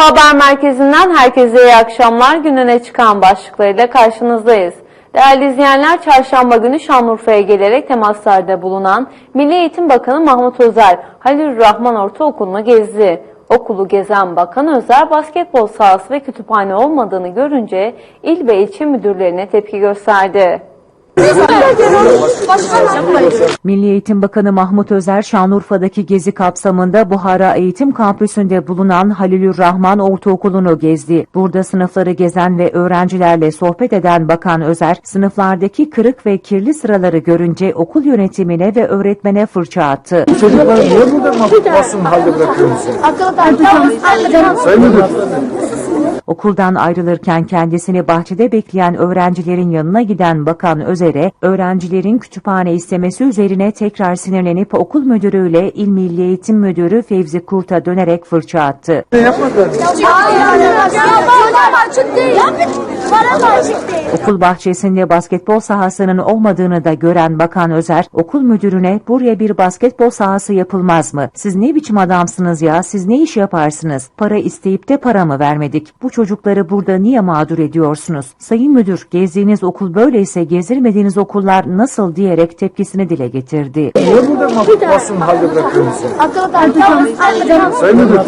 Haber Merkezi'nden herkese iyi akşamlar. Gününe çıkan başlıklarıyla karşınızdayız. Değerli izleyenler, çarşamba günü Şanlıurfa'ya gelerek temaslarda bulunan Milli Eğitim Bakanı Mahmut Özer, Halil Rahman Ortaokulu'nu gezdi. Okulu gezen Bakan Özer, basketbol sahası ve kütüphane olmadığını görünce il ve ilçe müdürlerine tepki gösterdi. Milli Eğitim Bakanı Mahmut Özer, Şanlıurfa'daki gezi kapsamında Buhara Eğitim Kampüsü'nde bulunan Halilür Rahman Ortaokulu'nu gezdi. Burada sınıfları gezen ve öğrencilerle sohbet eden Bakan Özer, sınıflardaki kırık ve kirli sıraları görünce okul yönetimine ve öğretmene fırça attı. Çocukları niye burada basın halde bırakıyorsunuz? Sayın Müdür. Okuldan ayrılırken kendisini bahçede bekleyen öğrencilerin yanına giden Bakan Özer'e, öğrencilerin kütüphane istemesi üzerine tekrar sinirlenip okul müdürüyle İl Milli Eğitim Müdürü Fevzi Kurt'a dönerek fırça attı. Yapmadılar? Okul bahçesinde basketbol sahasının olmadığını da gören Bakan Özer, okul müdürüne buraya bir basketbol sahası yapılmaz mı? Siz ne biçim adamsınız ya? Siz ne iş yaparsınız? Para isteyip de para mı vermedik? Bu çocukları burada niye mağdur ediyorsunuz? Sayın müdür, gezdiğiniz okul böyleyse gezdirmediğiniz okullar nasıl diyerek tepkisini dile getirdi. Niye burada basın halde bırakıyorsunuz? Sayın Müdür.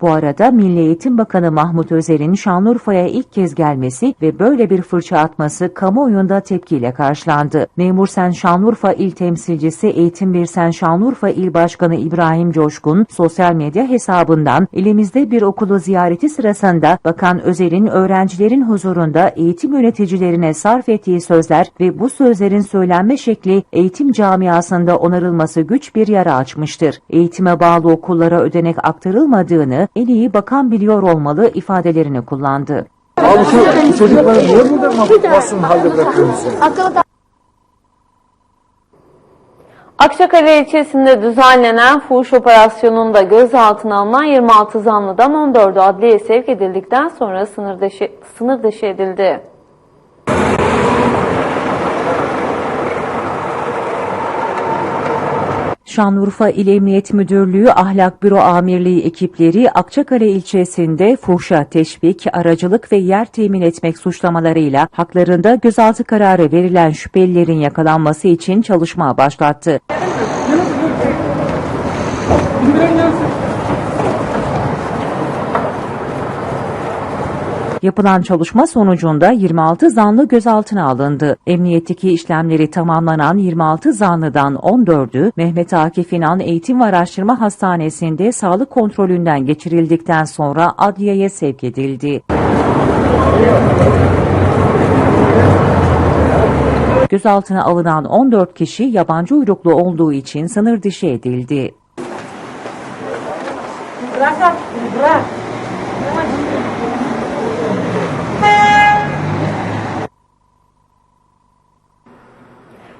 Bu arada Milli Eğitim Bakanı Mahmut Özer'in Şanlıurfa'ya ilk kez gelmesi ve böyle bir fırça atması kamuoyunda tepkiyle karşılandı. Memur Sen Şanlıurfa İl Temsilcisi Eğitim Bir Sen Şanlıurfa İl Başkanı İbrahim Coşkun sosyal medya hesabından elimizde bir okulu ziyareti sırasında Bakan Özer'in öğrencilerin huzurunda eğitim yöneticilerine sarf ettiği sözler ve bu sözlerin söylenme şekli eğitim camiasında onarılması güç bir yara açmıştır. Eğitime bağlı okullara ödenek aktarılmadığını en iyi bakan biliyor olmalı ifadelerini kullandı. Abi şu çocukları niye burada basın halde bırakıyorsunuz? Akçakale ilçesinde düzenlenen fuhuş operasyonunda gözaltına alınan 26 zanlıdan 14'ü adliyeye sevk edildikten sonra sınır dışı, sınır dışı edildi. Şanlıurfa İl Emniyet Müdürlüğü Ahlak Büro Amirliği ekipleri Akçakale ilçesinde fuhşa teşvik, aracılık ve yer temin etmek suçlamalarıyla haklarında gözaltı kararı verilen şüphelilerin yakalanması için çalışma başlattı. Yapılan çalışma sonucunda 26 zanlı gözaltına alındı. Emniyetteki işlemleri tamamlanan 26 zanlıdan 14'ü Mehmet Akif İnan Eğitim ve Araştırma Hastanesi'nde sağlık kontrolünden geçirildikten sonra adliyeye sevk edildi. Gözaltına alınan 14 kişi yabancı uyruklu olduğu için sınır dışı edildi.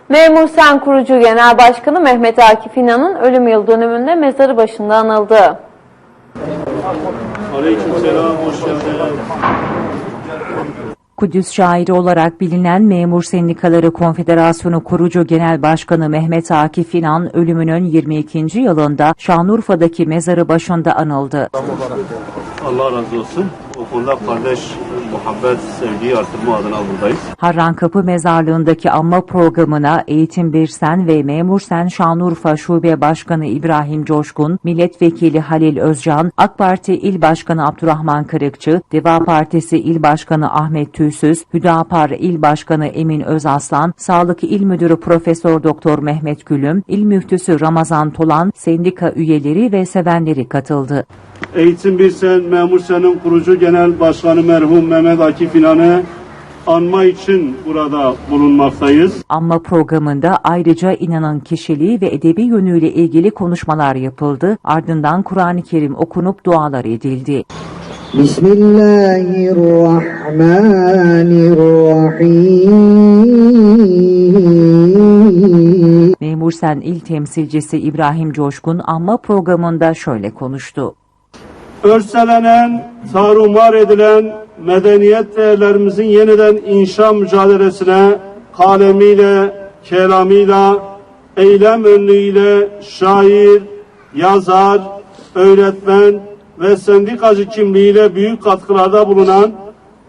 Memur Sen kurucu Genel Başkanı Mehmet Akif İnan'ın ölüm yıl dönümünde mezarı başında anıldı. Aleykümselam, hoş geldiniz. Kudüs şairi olarak bilinen Memur Sendikaları Konfederasyonu kurucu Genel Başkanı Mehmet Akif İnan ölümünün 22. yılında Şanlıurfa'daki mezarı başında anıldı. Allah razı olsun. O kardeş muhabbet, sevgiyi artırma adına buradayız. Harrankapı Mezarlığı'ndaki anma programına Eğitim Birsen ve Memur Sen Şanlıurfa Şube Başkanı İbrahim Coşkun, Milletvekili Halil Özcan, AK Parti İl Başkanı Abdurrahman Kırıkçı, Deva Partisi İl Başkanı Ahmet Tüysüz, Hüdapar İl Başkanı Emin Özaslan, Sağlık İl Müdürü Profesör Doktor Mehmet Gülüm, İl Müftüsü Ramazan Tolan, sendika üyeleri ve sevenleri katıldı. Eğitim Birsen Memur Sen'in kurucu genel başkanı merhum Mehmet Akif İnan'ı anma için burada bulunmaktayız. Anma programında ayrıca inanan kişiliği ve edebi yönüyle ilgili konuşmalar yapıldı. Ardından Kur'an-ı Kerim okunup dualar edildi. Bismillahirrahmanirrahim. Memursen İl Temsilcisi İbrahim Coşkun anma programında şöyle konuştu. Örselenen, tarumar edilen medeniyet değerlerimizin yeniden inşa mücadelesine kalemiyle, kelamıyla, eylem önlüğüyle şair, yazar, öğretmen ve sendikacı kimliğiyle büyük katkılarda bulunan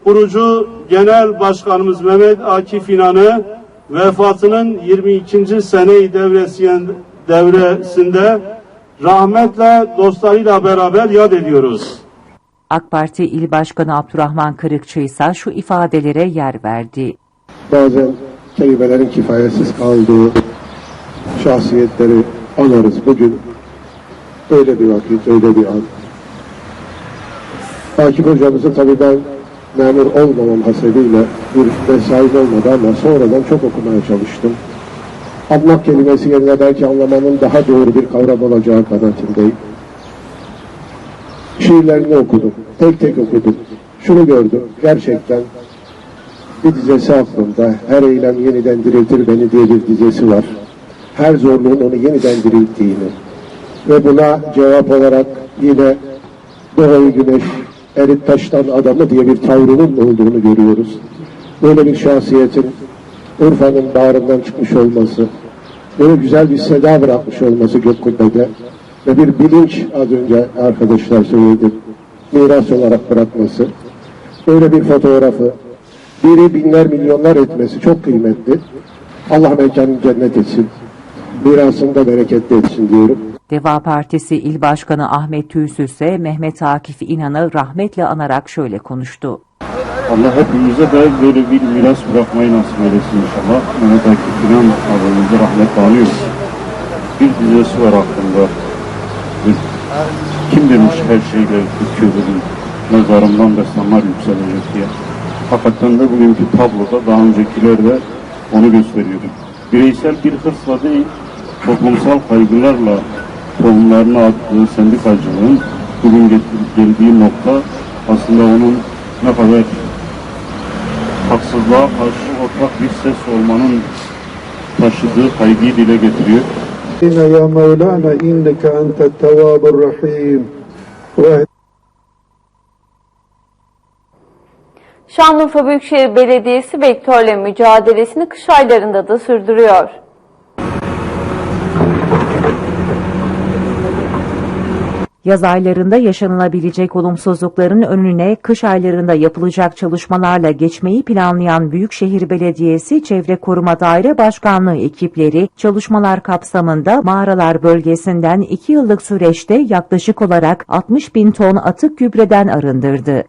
kurucu Genel Başkanımız Mehmet Akif İnan'ı vefatının 22. seneyi devresiyen, devresinde rahmetle dostlarıyla beraber yad ediyoruz. AK Parti İl Başkanı Abdurrahman Kırıkçı ise şu ifadelere yer verdi. bazen kelimelerin kifayetsiz kaldığı şahsiyetleri anarız bugün. Öyle bir vakit, öyle bir an. Akif hocamızı tabii ben memur olmamam hasebiyle bir mesaim olmadı ama sonradan çok okumaya çalıştım. Anmak kelimesi yerine belki anlamanın daha doğru bir kavram olacağı kanaatindeyim. Şiirlerini okudum, tek tek okudum. Şunu gördüm, gerçekten bir dizesi aklımda. Her eylem yeniden diriltir beni diye bir dizesi var. Her zorluğun onu yeniden dirilttiğini. Ve buna cevap olarak yine doğayı güneş, erit taştan adamı diye bir tavrının olduğunu görüyoruz. Böyle bir şahsiyetin Urfa'nın bağrından çıkmış olması, böyle güzel bir seda bırakmış olması gök kubbede ve bir bilinç az önce arkadaşlar söyledi, miras olarak bırakması, böyle bir fotoğrafı biri binler milyonlar etmesi çok kıymetli. Allah mekanını cennet etsin. Mirasını da bereketli etsin diyorum. Deva Partisi İl Başkanı Ahmet Tüysüz ise Mehmet Akif İnan'ı rahmetle anarak şöyle konuştu. Allah hepimize de böyle bir miras bırakmayı nasip eylesin inşallah. Mehmet Akif İnan abimize rahmet anıyoruz. Bir dizesi var. Bir, kim demiş her şeyle büküyordur, mezarımdan destanlar yükselecek diye. Hakikaten de bugünkü tabloda daha öncekiler de onu gösteriyordu. Bireysel bir hırsla değil, toplumsal kaygılarla tohumlarını attığı sendikacılığın bugün geldiği nokta aslında onun ne kadar haksızlığa karşı ortak bir ses olmanın taşıdığı kaygıyı dile getiriyor. Ya Mevlana inneke entet tevâbur rahîm. Şanlıurfa Büyükşehir Belediyesi vektörle mücadelesini kış aylarında da sürdürüyor. Yaz aylarında yaşanılabilecek olumsuzlukların önüne kış aylarında yapılacak çalışmalarla geçmeyi planlayan Büyükşehir Belediyesi Çevre Koruma Daire Başkanlığı ekipleri çalışmalar kapsamında mağaralar bölgesinden 2 yıllık süreçte yaklaşık olarak 60 bin ton atık gübreden arındırdı.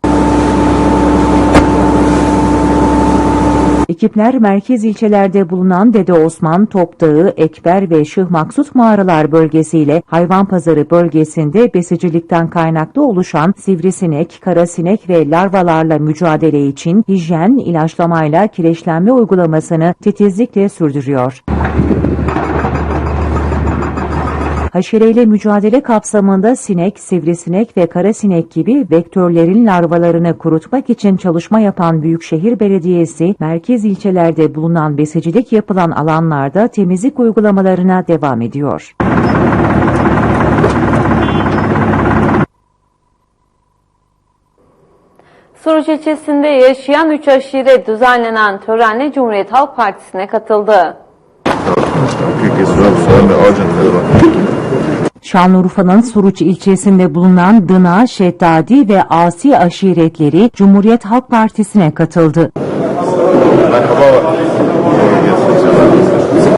Ekipler merkez ilçelerde bulunan Dede Osman, Topdağı, Ekber ve Şıh Maksut mağaralar bölgesiyle hayvan pazarı bölgesinde besicilikten kaynaklı oluşan sivrisinek, karasinek ve larvalarla mücadele için hijyen, ilaçlamayla kireçlenme uygulamasını titizlikle sürdürüyor. Haşereyle mücadele kapsamında sinek, sivrisinek ve karasinek gibi vektörlerin larvalarını kurutmak için çalışma yapan Büyükşehir Belediyesi, merkez ilçelerde bulunan besicilik yapılan alanlarda temizlik uygulamalarına devam ediyor. Suruç ilçesinde yaşayan 3 aşiret düzenlenen törenle Cumhuriyet Halk Partisi'ne katıldı. Şanlıurfa'nın Suruç ilçesinde bulunan Dına, Şeddadi ve Asi aşiretleri Cumhuriyet Halk Partisi'ne katıldı.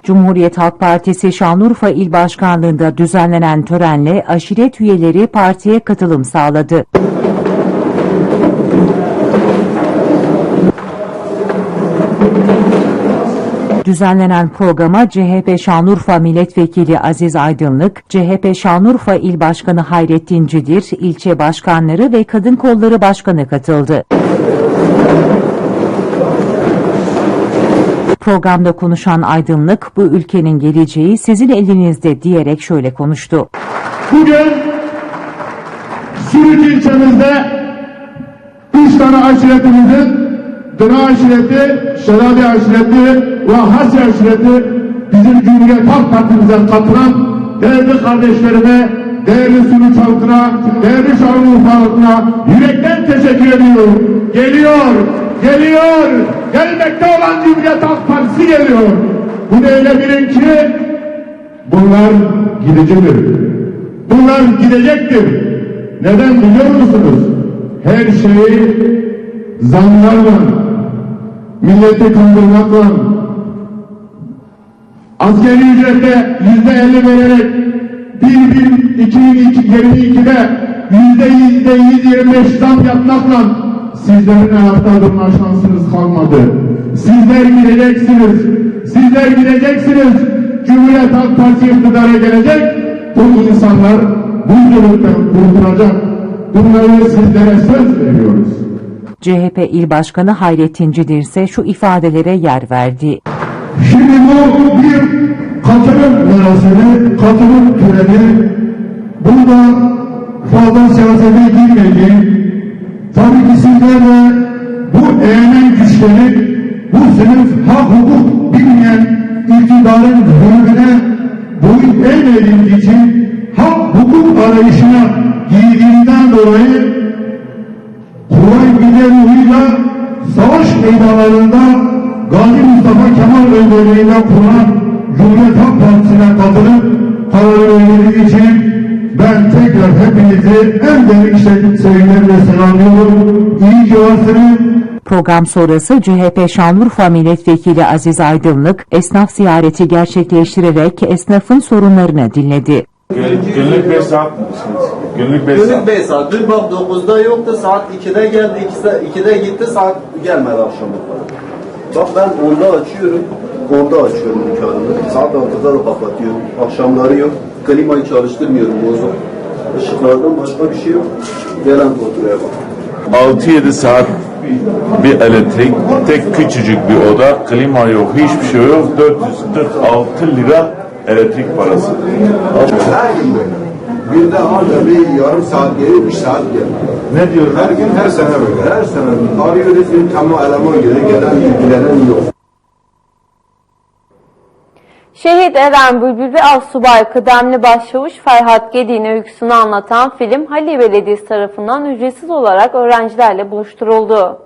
Cumhuriyet Halk Partisi Şanlıurfa İl Başkanlığı'nda düzenlenen törenle aşiret üyeleri partiye katılım sağladı. Düzenlenen programa CHP Şanlıurfa Milletvekili Aziz Aydınlık, CHP Şanlıurfa İl Başkanı Hayrettin Cidir, ilçe başkanları ve Kadın Kolları Başkanı katıldı. Programda konuşan Aydınlık, bu ülkenin geleceği sizin elinizde diyerek şöyle konuştu. Bugün Sürüt ilçemizde üç tane aşiretimizin Dına aşireti, Şelali aşireti ve Hasya aşireti bizim Cumhuriyet Halk Partimize katılan değerli kardeşlerime, değerli Sürüt halkına, değerli Şanlıurfa halkına yürekten teşekkür ediyorum. Geliyor, geliyor, gelmekte olan Cumhuriyet Halk Partisi geliyor. Bunu öyle bilin ki bunlar gidicidir. Bunlar gidecektir. Neden biliyor musunuz? Her şeyi zamlarla, milleti kandırmakla, askeri ücrette yüzde elli vererek bir bin iki bin iki- yirmi ikide yüzde yüzde yüz yirmi beş zam yapmakla sizlerin ayakta durma şansınız kalmadı. Sizler gideceksiniz. Sizler gideceksiniz. Cumhuriyet Halk Partisi iktidara gelecek. Bu insanlar bu zulümden kurtulacak. Bunları sizlere söz veriyoruz. CHP İl Başkanı Hayrettin Cidir ise şu ifadelere yer verdi. Şimdi bu bir katılım merasimi, katılım töreni. Burada fazla siyasete girmeyeceğim. Tabii ki sizler de bu eğmen güçleri, bu sınıf hak hukuk bilmeyen iktidarın zulmüne boyun eğmediğimiz için hak hukuk arayışına girdiğinden dolayı Kuvayi Milliye ruhuyla savaş meydanlarında Gazi Mustafa Kemal önderliğinde kurulan Cumhuriyet Halk Partisi'ne katılıp karar verdiğiniz için ben tekrar hepinizi en derin işte sevgilerimle selamlıyorum. İyi ki. Program sonrası CHP Şanlıurfa Milletvekili Aziz Aydınlık esnaf ziyareti gerçekleştirerek esnafın sorunlarını dinledi. Günlük 5 saat mısınız? Günlük 5 Günlük saat. 5 saat. Dün bak 9'da yoktu. Saat 2'de geldi. 2'de gitti. Saat gelmedi akşama. Bak ben 10'da açıyorum. 10'da açıyorum dükkanımı. Saat 6'da da kapatıyorum. Akşamları yok. Klimayı çalıştırmıyorum bozuk. Işıklardan başka bir şey yok. Gelen faturaya bak. 6-7 saat bir elektrik, tek küçücük bir oda, klima yok, hiçbir şey yok. 446 lira elektrik parası. Her gün böyle. Günde ancak bir yarım saat geliyor, bir saat geliyor. Ne diyor? Her gün, her sene böyle. Her sene arıyoruz, tamam eleman geliyor, gelen ilgilenen yok. Şehit Eren Bülbül ve Assubay Kıdemli Başçavuş Ferhat Gedi'nin öyküsünü anlatan film Halil Belediyesi tarafından ücretsiz olarak öğrencilerle buluşturuldu.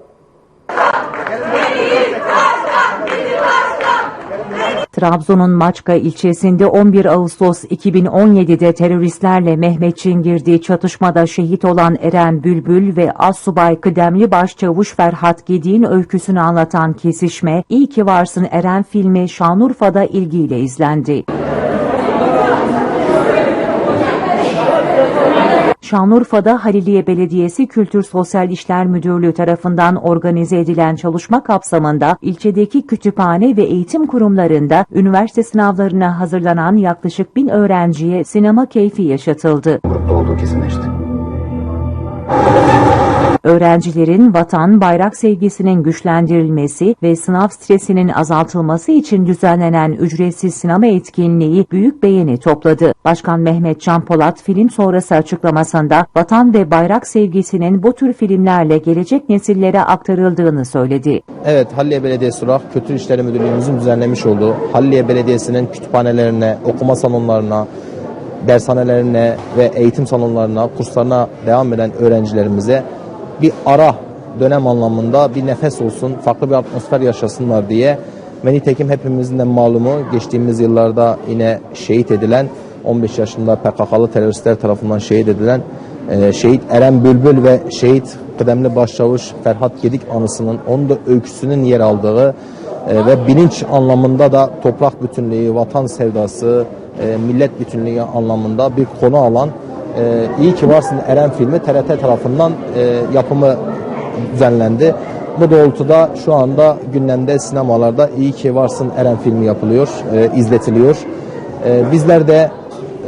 Trabzon'un Maçka ilçesinde 11 Ağustos 2017'de teröristlerle Mehmetçiğin girdiği çatışmada şehit olan Eren Bülbül ve Assubay Kıdemli Başçavuş Ferhat Gedi'nin öyküsünü anlatan kesişme İyi ki Varsın Eren filmi Şanlıurfa'da ilgiyle izlendi. Şanlıurfa'da Haliliye Belediyesi Kültür Sosyal İşler Müdürlüğü tarafından organize edilen çalışma kapsamında ilçedeki kütüphane ve eğitim kurumlarında üniversite sınavlarına hazırlanan yaklaşık bin öğrenciye sinema keyfi yaşatıldı. Olduğu kesinleşti. Öğrencilerin vatan, bayrak sevgisinin güçlendirilmesi ve sınav stresinin azaltılması için düzenlenen ücretsiz sinema etkinliği büyük beğeni topladı. Başkan Mehmet Can Polat film sonrası açıklamasında vatan ve bayrak sevgisinin bu tür filmlerle gelecek nesillere aktarıldığını söyledi. Evet, Halliye Belediyesi olarak Kültür İşleri Müdürlüğümüzün düzenlemiş olduğu Halliye Belediyesi'nin kütüphanelerine, okuma salonlarına, dershanelerine ve eğitim salonlarına, kurslarına devam eden öğrencilerimize bir ara dönem anlamında bir nefes olsun, farklı bir atmosfer yaşasınlar diye ve nitekim hepimizin de malumu. Geçtiğimiz yıllarda yine şehit edilen 15 yaşında PKK'lı teröristler tarafından şehit edilen e, şehit Eren Bülbül ve şehit kıdemli başçavuş Ferhat Gedik anısının onun da öyküsünün yer aldığı e, ve bilinç anlamında da toprak bütünlüğü, vatan sevdası, e, millet bütünlüğü anlamında bir konu alan e, İyi ki Varsın Eren filmi TRT tarafından e, yapımı düzenlendi. Bu doğrultuda şu anda gündemde sinemalarda İyi ki Varsın Eren filmi yapılıyor, e, izletiliyor. E, bizler de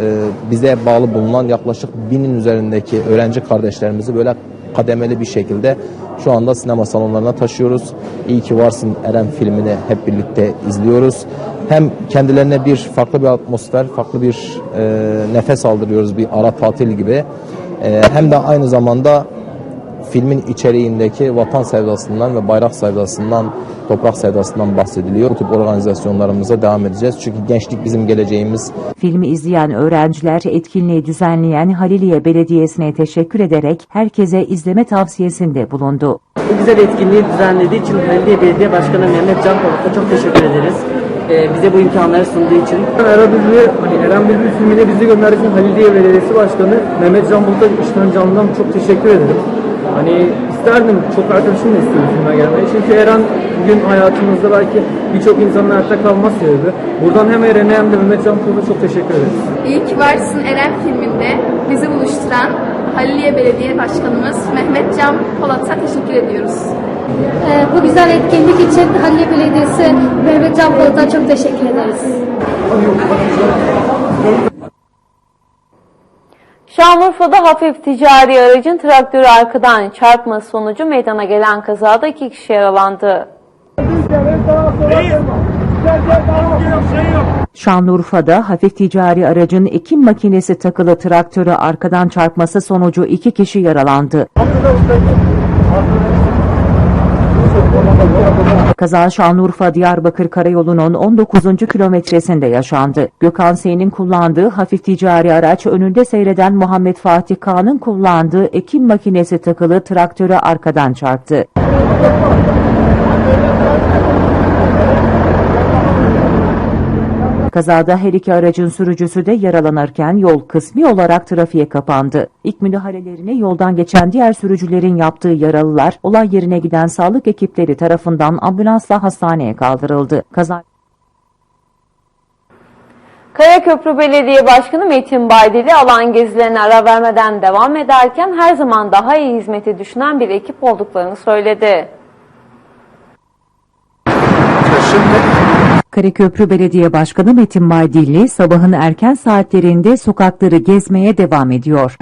e, bize bağlı bulunan yaklaşık binin üzerindeki öğrenci kardeşlerimizi böyle kademeli bir şekilde şu anda sinema salonlarına taşıyoruz. İyi ki varsın Eren filmini hep birlikte izliyoruz. Hem kendilerine bir farklı bir atmosfer, farklı bir e, nefes aldırıyoruz bir ara tatil gibi. E, hem de aynı zamanda filmin içeriğindeki vatan sevdasından ve bayrak sevdasından, toprak sevdasından bahsediliyor. Bu tip organizasyonlarımıza devam edeceğiz. Çünkü gençlik bizim geleceğimiz. Filmi izleyen öğrenciler etkinliği düzenleyen Haliliye Belediyesi'ne teşekkür ederek herkese izleme tavsiyesinde bulundu. Bu güzel etkinliği düzenlediği için Belediye Belediye Başkanı Mehmet Can Polat'a çok teşekkür ederiz. E, bize bu imkanları sunduğu için. Eren Bülbül, hani Eren Bülbül filmine bizi gönderdiği için Halidiye Belediyesi Başkanı Mehmet Can Bulut'a işten canından çok teşekkür ederim. Hani isterdim, çok arkadaşım da istiyor filme gelmeyi. Çünkü Eren bugün hayatımızda belki birçok insanın hayatta kalma sebebi. Buradan hem Eren'e hem de Mehmet Can Bulut'a çok teşekkür ederiz. İyi ki varsın Eren filminde bizi buluşturan Haliliye Belediye Başkanımız Mehmet Can Polat'a teşekkür ediyoruz. Ee, bu güzel etkinlik için Halilye Belediyesi Mehmet Can Polat'a çok teşekkür ederiz. Şanlıurfa'da hafif ticari aracın traktörü arkadan çarpması sonucu meydana gelen kazada iki kişi yaralandı. Şanlıurfa'da hafif ticari aracın ekim makinesi takılı traktörü arkadan çarpması sonucu iki kişi yaralandı. Kaza Şanlıurfa Diyarbakır Karayolu'nun 19. kilometresinde yaşandı. Gökhan S'nin kullandığı hafif ticari araç önünde seyreden Muhammed Fatih Kağan'ın kullandığı ekim makinesi takılı traktörü arkadan çarptı. Kazada her iki aracın sürücüsü de yaralanırken yol kısmi olarak trafiğe kapandı. İlk müdahalelerini yoldan geçen diğer sürücülerin yaptığı yaralılar olay yerine giden sağlık ekipleri tarafından ambulansla hastaneye kaldırıldı. Kaza Karaköprü Belediye Başkanı Metin Baydili alan gezilerine ara vermeden devam ederken her zaman daha iyi hizmeti düşünen bir ekip olduklarını söyledi. Karaköprü Belediye Başkanı Metin Baydilli sabahın erken saatlerinde sokakları gezmeye devam ediyor.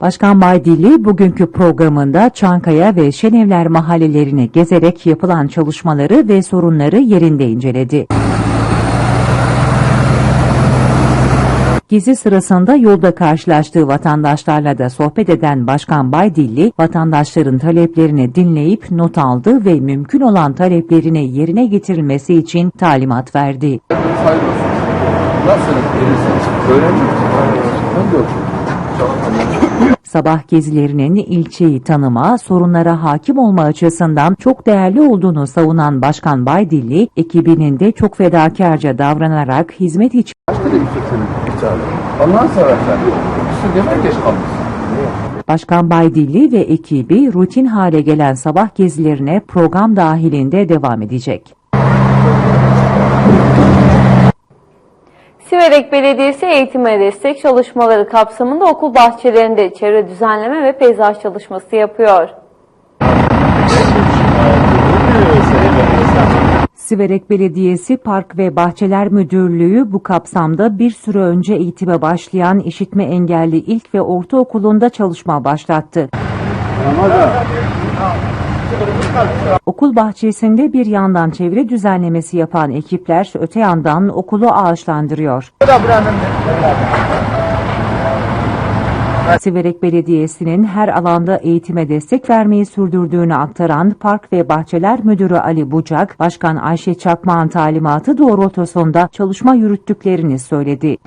Başkan Baydilli bugünkü programında Çankaya ve Şenevler mahallelerini gezerek yapılan çalışmaları ve sorunları yerinde inceledi. Gezi sırasında yolda karşılaştığı vatandaşlarla da sohbet eden Başkan Baydilli, vatandaşların taleplerini dinleyip not aldı ve mümkün olan taleplerini yerine getirilmesi için talimat verdi. Sabah gezilerinin ilçeyi tanıma, sorunlara hakim olma açısından çok değerli olduğunu savunan Başkan Baydilli, ekibinin de çok fedakarca davranarak hizmet için Ondan sonra sen üstü geç kalmışsın. Başkan Baydilli ve ekibi rutin hale gelen sabah gezilerine program dahilinde devam edecek. Siverek Belediyesi eğitime destek çalışmaları kapsamında okul bahçelerinde çevre düzenleme ve peyzaj çalışması yapıyor. Siverek Belediyesi Park ve Bahçeler Müdürlüğü bu kapsamda bir süre önce eğitime başlayan işitme engelli ilk ve ortaokulunda çalışma başlattı. Okul bahçesinde bir yandan çevre düzenlemesi yapan ekipler öte yandan okulu ağaçlandırıyor. Siverek Belediyesi'nin her alanda eğitime destek vermeyi sürdürdüğünü aktaran Park ve Bahçeler Müdürü Ali Bucak, Başkan Ayşe Çakmağ'ın talimatı doğrultusunda çalışma yürüttüklerini söyledi.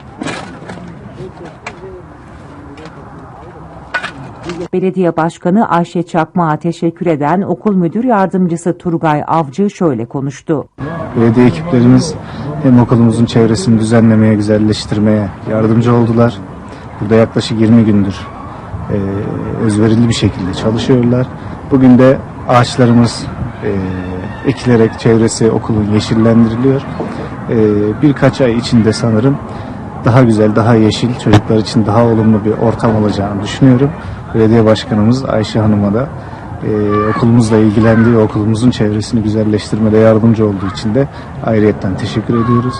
Belediye Başkanı Ayşe Çakmak'a teşekkür eden okul müdür yardımcısı Turgay Avcı şöyle konuştu. Belediye ekiplerimiz hem okulumuzun çevresini düzenlemeye, güzelleştirmeye yardımcı oldular. Burada yaklaşık 20 gündür e, özverili bir şekilde çalışıyorlar. Bugün de ağaçlarımız e, ekilerek çevresi okulun yeşillendiriliyor. E, birkaç ay içinde sanırım daha güzel, daha yeşil, çocuklar için daha olumlu bir ortam olacağını düşünüyorum. Belediye Başkanımız Ayşe Hanım'a da e, okulumuzla ilgilendiği, okulumuzun çevresini güzelleştirmede yardımcı olduğu için de ayrıyetten teşekkür ediyoruz.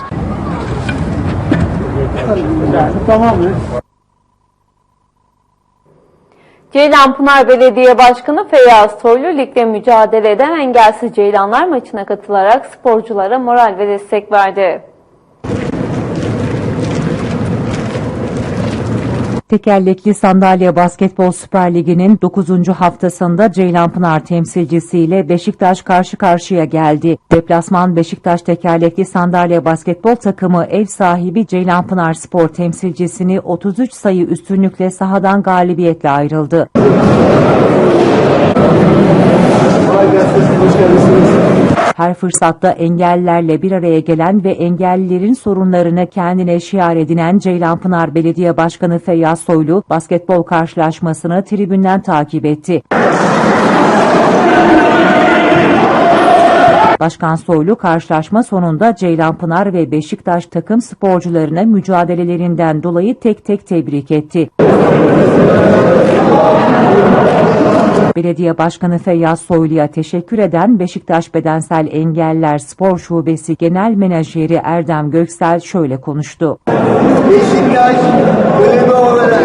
Ceylanpınar Belediye Başkanı Feyyaz Soylu ligde mücadele eden engelsiz Ceylanlar maçına katılarak sporculara moral ve destek verdi. Tekerlekli Sandalye Basketbol Süper Ligi'nin 9. haftasında Ceylanpınar temsilcisiyle Beşiktaş karşı karşıya geldi. Deplasman Beşiktaş Tekerlekli Sandalye Basketbol takımı ev sahibi Ceylanpınar Spor temsilcisini 33 sayı üstünlükle sahadan galibiyetle ayrıldı. Her fırsatta engellilerle bir araya gelen ve engellilerin sorunlarını kendine şiar edinen Ceylanpınar Belediye Başkanı Feyyaz Soylu basketbol karşılaşmasını tribünden takip etti. Başkan Soylu karşılaşma sonunda Ceylanpınar ve Beşiktaş takım sporcularına mücadelelerinden dolayı tek tek tebrik etti. Belediye Başkanı Feyyaz Soylu'ya teşekkür eden Beşiktaş Bedensel Engeller Spor Şubesi Genel Menajeri Erdem Göksel şöyle konuştu. Beşiktaş bölümü olarak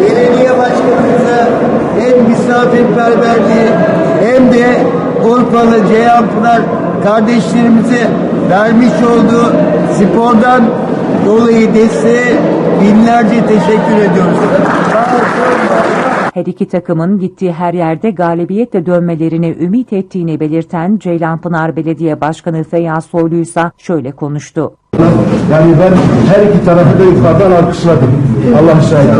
belediye başkanımıza hem misafirperverliği hem de Urfalı Ceyhanpınar kardeşlerimize vermiş olduğu spordan dolayı desteğe binlerce teşekkür ediyoruz. Her iki takımın gittiği her yerde galibiyetle dönmelerini ümit ettiğini belirten Ceylanpınar Belediye Başkanı Feyyaz Soylu ise şöyle konuştu. Yani ben her iki tarafı da yukarıdan alkışladım. Allah şahit.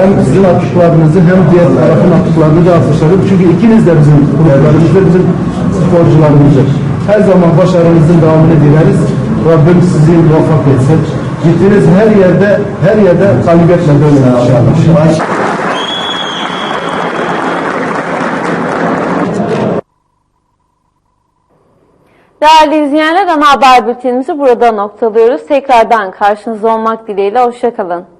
Hem sizin atıklarınızı hem diğer tarafın atıklarını da alkışladım. Çünkü ikiniz de bizim kulüplerimiz ve bizim sporcularımızdır. Her zaman başarınızın devamını dileriz. Rabbim sizi muvaffak etsin. Gittiğiniz her yerde, her yerde galibiyetle dönün inşallah. Değerli izleyenler ana haber bültenimizi burada noktalıyoruz. Tekrardan karşınızda olmak dileğiyle hoşçakalın.